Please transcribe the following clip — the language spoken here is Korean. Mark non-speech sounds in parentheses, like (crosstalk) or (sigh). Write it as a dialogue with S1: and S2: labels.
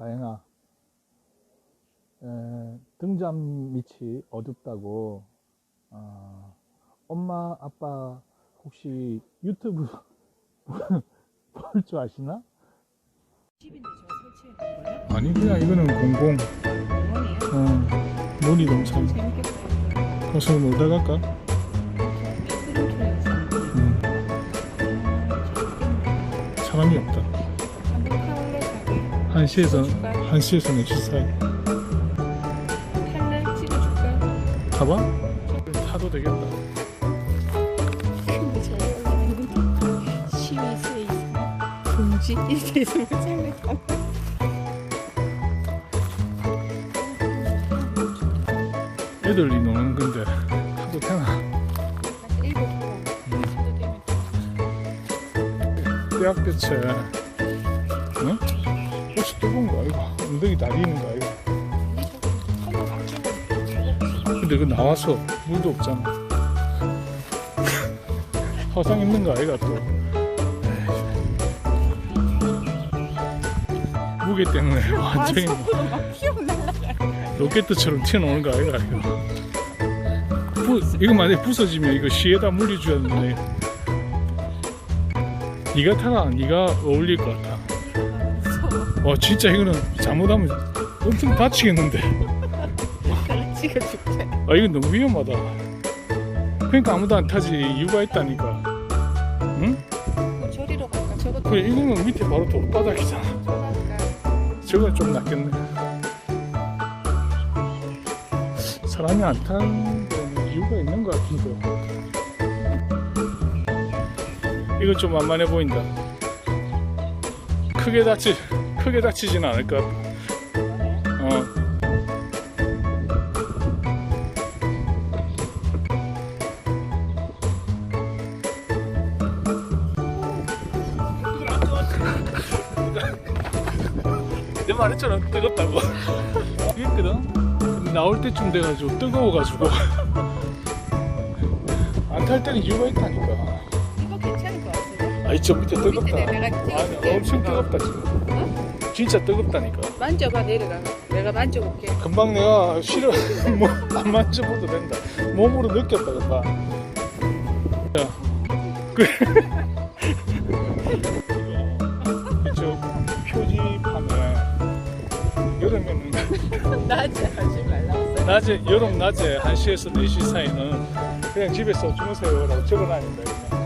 S1: 가영아, 에, 등잔 밑이 어둡다고, 어, 엄마, 아빠 혹시 유튜브 (laughs) 볼 줄 아시나? 아니, 그냥 이거는 공공?
S2: 어,
S1: 놀이동산. 가서 놀다 갈까? 음, 사람이 없다.
S2: 한번 타올래 자기?
S1: 1시에서,
S2: 찍어줄까?
S1: 1시에서 4시 사이.
S2: 탈래? 찍어줄까?
S1: 가봐? 타도 되겠다.
S2: 근데 저기 올라가는 시외수에 있으면 금지 이렇게 있으면 생각나.
S1: 애들이 노는 건데 타도 되나?
S2: 일곱 번 타도 되면
S1: 떼약볕에 응? 혹시 뜨거운 거 아이가? 엉덩이 다리는 거 아이가? 근데 그 나와서 물도 없잖아 (laughs) 화상 있는 거 아이가 또 무게 때문에 (laughs) 완전히 뭐
S2: 피어날라.
S1: 로켓처럼 튀어나오는 거 아이가 이거 부, 이거 만약에 부서지면 이거 시에다 물려줘야 되는데 니가 타라 니가 어울릴 것 같아 와 진짜 이거는 잘못하면 엄청 다치겠는데.
S2: 그래 찍어줄게.
S1: 아 이건 너무 위험하다. 그러니까 아무도 안 타지. 이유가 있다니까. 응?
S2: 뭐 저리로 갈까? 저것도
S1: 그래 이거는 밑에 바로 돌바닥이잖아? 저건 좀 낫겠네. 사람이 안 타는 데는 이유가 있는 것 같은데. 이거 좀 만만해 보인다. 크게 다치 크게 다치진 않을 것 같아 어. 내 말했잖아. 뜨겁다고. 그랬거든. 근데 나올 때쯤 돼가지고 뜨거워가지고. 안 탈 때는 이유가 있다니까 아이 저 밑에 뜨겁다
S2: 밑에 내가.
S1: 아니 엄청 뜨겁다 지금 진짜 뜨겁다니까
S2: 만져봐 내려가. 내가 만져볼게.
S1: 금방 내가 싫어 (laughs) 뭐안 만져봐도 된다 몸으로 느꼈다 금방 자 (laughs) 그래 이쪽 표지판에 여름에는 (laughs)
S2: 낮에 하지 말라고.
S1: 낮에 여름 낮에 1시에서 4시 사이는 그냥 집에서 주무세요라고 적어놨는데 그냥